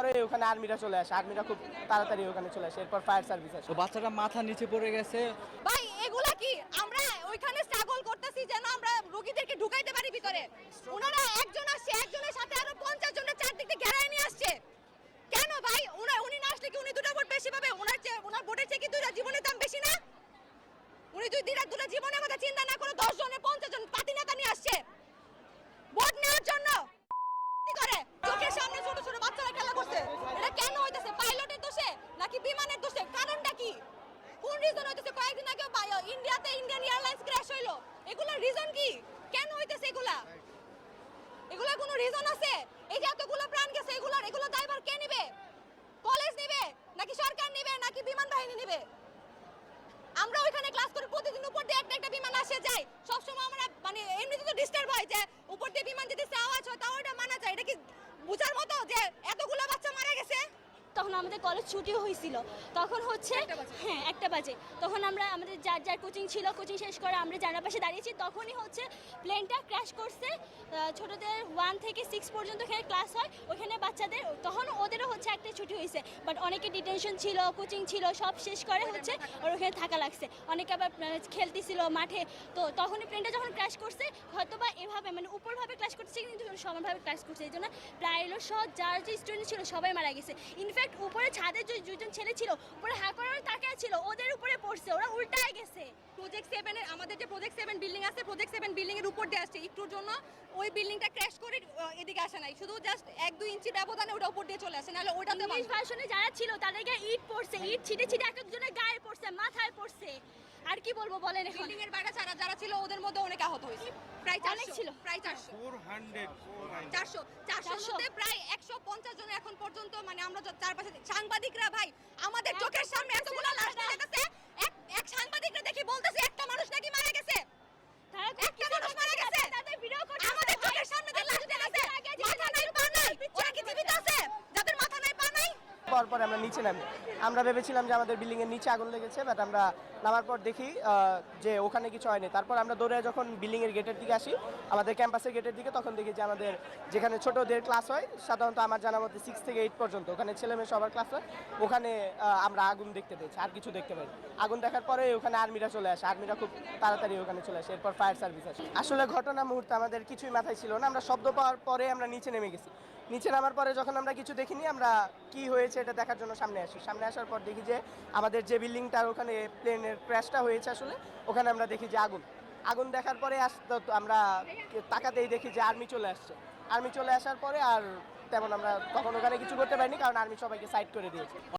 পরে ওখানে আর্মিরা চলে আসে। আর্মিরা খুব তাড়াতাড়ি ওখানে চলে আসে এরপর ফায়ার সার্ভিস আসে। বাচ্চাটা মাথা নিচে পড়ে গেছে। ভাই এগুলা কি? আমরা ওইখানে স্ট্রাগল করতেছি যেন আমরা রোগীদেরকে ঢুকাইতে পারি ভিতরে। ওনারা একজন আসছে একজনের সাথে আরও পঞ্চাশ জনের চারদিক থেকে ঘেরায় নিয়ে আসছে। কেন ভাই? উনি উনি না আসলে কি উনি দুটো ভোট বেশি পাবে? ওনার চেয়ে ওনার ভোটের চেয়ে কি দুইটা জীবনের দাম বেশি না? উনি দুই দিনের দুটো জীবনের কথা চিন্তা না করে দশ জনের পঞ্চাশ জন পাতি নেতা নিয়ে আসছে ভোট নেওয়ার জন্য কি করে চোখের সামনে ছোট ছোট বাচ্চারা খেলা করছে। এটা কেন হইতেছে? পাইলটের দোষে নাকি বিমানের দোষে? কারণটা কি? কোন রিজন হইতেছে? কয়েকদিন আগে ইন্ডিয়াতে ইন্ডিয়ান এয়ারলাইন্স ক্র্যাশ হইল। এগুলোর রিজন কি? কেন হইতেছে এগুলা? এগুলোর কোনো রিজন আছে? এই যে এতগুলো প্রাণ গেছে এগুলোর, এগুলো দায়ভার কে নেবে? কলেজ নেবে? নাকি সরকার নেবে? নাকি বিমান বাহিনী নেবে? আমরা ওইখানে ক্লাস করি প্রতিদিন উপর দিয়ে একটা একটা বিমান আসে যায়। সবসময় আমরা মানে এমনিতে তো ডিস্টার্ব হয় যে উপর দিয়ে বিমান যদি আওয়াজ হয় তাও এটা মানা যায় এটা কি বুঝার মতো যে এতগুলো বাচ্চা মারা গেছে তখন আমাদের কলেজ ছুটি হয়েছিল। তখন হচ্ছে হ্যাঁ একটা বাজে। তখন আমরা আমাদের যার যার কোচিং ছিল কোচিং শেষ করে আমরা জানার পাশে দাঁড়িয়েছি। তখনই হচ্ছে প্লেনটা ক্র্যাশ করছে। ছোটদের ওয়ান থেকে সিক্স পর্যন্ত এখানে ক্লাস হয়। ওখানে তখন ওদেরও হচ্ছে একটা ছুটি হয়েছে। বাট অনেকে ডিটেনশন ছিল কোচিং ছিল সব শেষ করে হচ্ছে ওর ওখানে থাকা লাগছে। অনেকে আবার খেলতেছিল মাঠে। তো তখনই প্লেনটা যখন ক্র্যাশ করছে হয়তো বা এভাবে মানে উপরভাবে ক্র্যাশ করছে কিন্তু সমানভাবে ক্র্যাশ করছে। এই জন্য প্রায় হলো সব যার যে স্টুডেন্ট ছিল সবাই মারা গেছে। ইনফ্যাক্ট উপরে ছাদে যে দুজন ছেলে ছিল উপরে হা করে তাকায় ছিল ওদের উপরে পড়ছে ওরা উল্টায় গেছে। প্রজেক্ট সেভেনের আমাদের যে প্রজেক্ট সেভেন বিল্ডিং আছে প্রজেক্ট সেভেন বিল্ডিংয়ের উপর দিয়ে আসছে। একটুর জন্য ওই বিল্ডিংটা ক্র্যাশ করে এদিকে আসে নাই। শুধু জাস্ট এক দুই ইঞ্চি ব্যবধানে ওটা উপর দিয়ে চলে আসে নাহলে ওটাতে ইংলিশ ভার্সনে যারা ছিল তাদেরকে ইট পড়ছে। ইট ছিটে ছিটে এক একজনের গায়ে পড়ছে মাথায় পড়ছে। আর কি বলব বলেন এখন? বিল্ডিং এর বাইরে যারা যারা ছিল ওদের মধ্যে অনেক আহত হয়েছে। প্রায় অনেক চারশো ছিল। প্রায় চারশো। 400 400 চারশো। 400 মধ্যে প্রায় একশো পঞ্চাশ জন এখন পর্যন্ত মানে আমরা চারপাশে সাংবাদিকরা ভাই আমাদের চোখের সামনে এতগুলো লাশ দেখা গেছে এক এক সাংবাদিকরা দেখি বলতেছে একটা মানুষ নাকি মারা গেছে তারা একটা মানুষ মারা গেছে তাদের ভিডিও করতে আমাদের চোখের সামনে যে লাশ দেখা গেছে মাথা নাই পা নাই ওরা কি জীবিত আছে যাদের মাথা নাই পা নাই পর আমরা নিচে নামি। আমরা ভেবেছিলাম যে আমাদের বিল্ডিং এর নিচে আগুন লেগেছে বাট আমরা নামার পর দেখি যে ওখানে কিছু হয়নি। তারপর আমরা দৌড়ে যখন বিল্ডিং এর গেটের দিকে আসি, আমাদের ক্যাম্পাসের গেটের দিকে, তখন দেখি যে আমাদের যেখানে ছোটদের ক্লাস হয়, সাধারণত আমার জানা মতে সিক্স থেকে এইট পর্যন্ত, ওখানে ছেলে মেয়ে সবার ক্লাস হয়, ওখানে আমরা আগুন দেখতে পেয়েছি, আর কিছু দেখতে পাই আগুন দেখার পরে ওখানে আর্মিরা চলে আসে আর্মিরা খুব তাড়াতাড়ি ওখানে চলে আসে, এরপর ফায়ার সার্ভিস আসে। আসলে ঘটনা মুহূর্তে আমাদের কিছুই মাথায় ছিল না, আমরা শব্দ পাওয়ার পরে আমরা নিচে নেমে গেছি। নিচে নামার পরে যখন আমরা কিছু দেখিনি, আমরা কি হয়েছে দেখার জন্য সামনে আসি। সামনে আসার পর দেখি যে আমাদের যে বিল্ডিংটার ওখানে প্লেনের ক্র্যাশটা হয়েছে আসলে, ওখানে আমরা দেখি যে আগুন। আগুন দেখার পরে আসতে আমরা তাকাতেই দেখি যে আর্মি চলে আসছে। আর্মি চলে আসার পরে আর তেমন আমরা তখন ওখানে কিছু করতে পারিনি, কারণ আর্মি সবাইকে সাইড করে দিয়েছে।